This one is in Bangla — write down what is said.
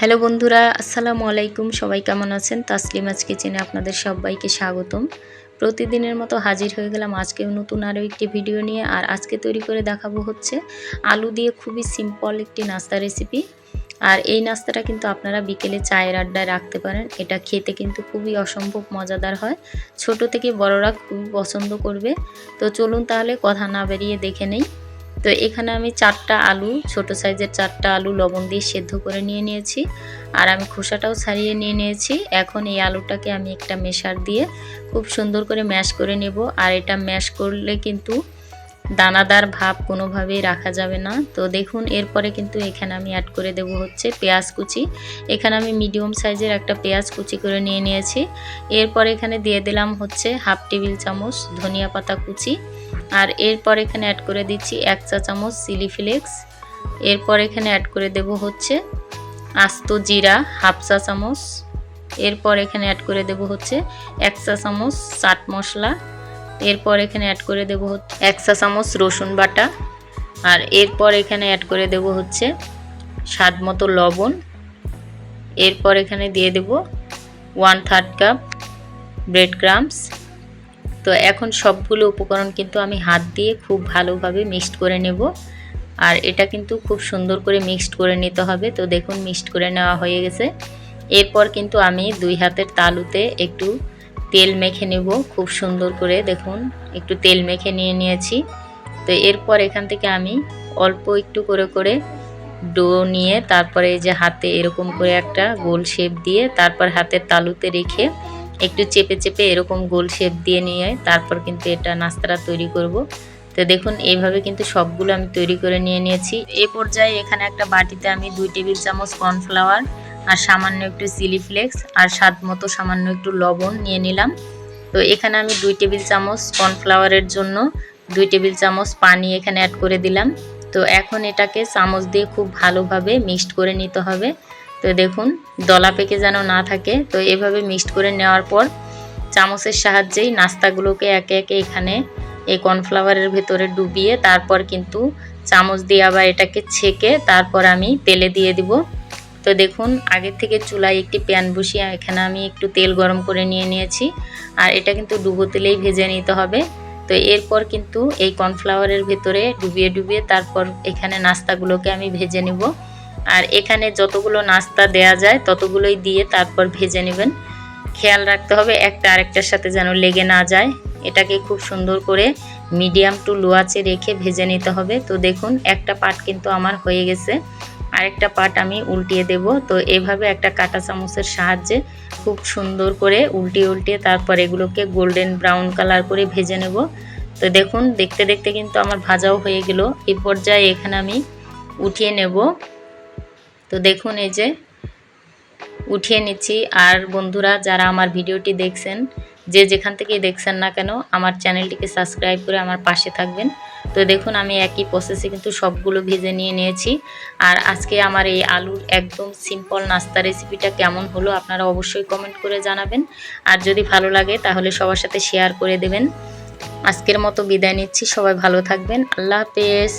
হ্যালো বন্ধুরা, আসসালামু আলাইকুম। সবাই কেমন আছেন? তাসলিমাজ কিচেনে আপনাদের সবাইকে স্বাগতম। প্রতিদিনের মতো হাজির হয়ে গেলাম আজকেও নতুন আরও একটি ভিডিও নিয়ে। আর আজকে তৈরি করে দেখাবো হচ্ছে আলু দিয়ে খুবই সিম্পল একটি নাস্তা রেসিপি আর এই নাস্তাটা কিন্তু আপনারা বিকেলে চায়ের আড্ডায় রাখতে পারেন। এটা খেতে কিন্তু খুবই অসম্ভব মজাদার হয়। ছোট থেকে বড়রা খুবই পছন্দ করবে। তো চলুন তাহলে কথা না বেরিয়ে দেখে নেই। তো এখানে আমি চারটা আলু, ছোট সাইজের চারটা আলু লবণ দিয়ে সেদ্ধ করে নিয়ে নিয়েছি। আর আমি খোসাটাও ছাড়িয়ে নিয়ে নিয়েছি। এখন এই আলুটাকে আমি একটা মেশার দিয়ে খুব সুন্দর করে ম্যাশ করে নেব। আর এটা ম্যাশ করলে কিন্তু দানাদার ভাব কোনোভাবেই রাখা যাবে না। তো দেখুন, এরপরে কিন্তু এখানে আমি অ্যাড করে দেব হচ্ছে পেঁয়াজ কুচি। এখানে আমি মিডিয়াম সাইজের একটা পেঁয়াজ কুচি করে নিয়ে নিয়েছি। এরপর এখানে দিয়ে দিলাম হচ্ছে হাফ টেবিল চামচ ধনিয়া পাতা কুচি। আর এরপর এখানে অ্যাড করে দিচ্ছি এক চা চামচ চিলি ফ্লেক্স এরপর এখানে অ্যাড করে দেব হচ্ছে আস্ত জিরা, হাফ চা চামচ। এরপর এখানে অ্যাড করে দেব হচ্ছে এক চা চামচ চাট মশলা। এরপর এখানে অ্যাড করে দেব হচ্ছে এক চা চামচ রসুন বাটা। আর এরপর এখানে অ্যাড করে দেব হচ্ছে স্বাদ মতো লবণ। এরপর এখানে দিয়ে দেব one third cup bread crumbs তো এখন সবগুলো উপকরণ কিন্তু আমি হাত দিয়ে খুব ভালোভাবে মিক্সড করে নেব। আর এটা কিন্তু খুব সুন্দর করে মিক্সড করে নিতে হবে। তো দেখুন, মিক্সড করে নেওয়া হয়ে গেছে। এরপর কিন্তু আমি দুই হাতের তালুতে একটু তেল মেখে নেব। খুব সুন্দর করে দেখুন, একটু তেল মেখে নিয়ে নিয়েছি। তো এরপর এখান থেকে আমি অল্প একটু করে করে ডো নিয়ে তারপরে এই যে হাতে এরকম করে একটা গোল শেপ দিয়ে তারপর হাতের তালুতে রেখে একটু চেপে চেপে এরকম গোল শেপ দিয়ে নিয়ে তারপর কিন্তু এটা নাস্তাটা তৈরি করব। তো দেখুন, এইভাবে কিন্তু সবগুলো আমি তৈরি করে নিয়ে নিয়েছি। এ পর্যায়ে এখানে একটা বাটিতে আমি দুই টেবিল চামচ কর্নফ্লাওয়ার আর সামান্য একটু চিলি ফ্লেক্স আর স্বাদ মতো সামান্য একটু লবণ নিয়ে নিলাম। তো এখানে আমি দুই টেবিল চামচ কর্নফ্লাওয়ারের জন্য দুই টেবিল চামচ পানি এখানে অ্যাড করে দিলাম। তো এখন এটাকে চামচ দিয়ে খুব ভালোভাবে মিক্সড করে নিতে হবে। তো দেখুন, দলা পেকে যেন না থাকে, তো এভাবে মিক্সড করে নেওয়ার পর চামচের সাহায্যেই নাস্তাগুলোকে একে একে এখানে এই কর্নফ্লাওয়ারের ভেতরে ডুবিয়ে তারপর কিন্তু চামচ দিয়ে আবার এটাকে ছেঁকে তারপর আমি তেলে দিয়ে দিব। তো দেখুন, আগের থেকে চুলায় একটি প্যান বসিয়ে এখানে আমি একটু তেল গরম করে নিয়ে নিয়েছি। আর এটা কিন্তু ডুবো তেলেই ভেজে নিতে হবে। তো এরপর কিন্তু এই কর্নফ্লাওয়ারের ভেতরে ডুবিয়ে ডুবিয়ে তারপর এখানে নাস্তাগুলোকে আমি ভেজে নেব। আর এখানে যতগুলো নাস্তা দেয়া যায়, ততগুলোই দিয়ে তারপর ভেজে নেবেন। খেয়াল রাখতে হবে একটা আরেকটার সাথে যেন লেগে না যায়। এটাকে খুব সুন্দর করে মিডিয়াম টু লো আঁচে রেখে ভেজে নিতে হবে। তো দেখুন, একটা পাট কিন্তু আমার হয়ে গেছে। আরেকটা পাট আমি উল্টিয়ে দেব। তো এভাবে একটা কাটা চামচের সাহায্যে খুব সুন্দর করে উল্টিয়ে উল্টিয়ে তারপর এগুলোকে গোল্ডেন ব্রাউন কালার করে ভেজে নেব। তো দেখুন, দেখতে দেখতে কিন্তু আমার ভাজাও হয়ে গেল। এই পর্যায়ে এখানে আমি উঠিয়ে নেব। তো দেখুন এই যে, উঠিয়ে নিচ্ছি। আর বন্ধুরা, যারা আমার ভিডিওটি দেখছেন, যে যেখান থেকেই দেখছেন না কেন, আমার চ্যানেলটিকে সাবস্ক্রাইব করে আমার পাশে থাকবেন। তো দেখুন, আমি একই প্রসেসে কিন্তু সবগুলো ভেজে নিয়ে নিয়েছি। আর আজকে আমার এই আলুর একদম সিম্পল নাস্তা রেসিপিটা কেমন হলো, আপনারা অবশ্যই কমেন্ট করে জানাবেন। আর যদি ভালো লাগে, তাহলে সবার সাথে শেয়ার করে দেবেন। আজকের মতো বিদায় নিচ্ছি, সবাই ভালো থাকবেন। আল্লাহ হাফেজ।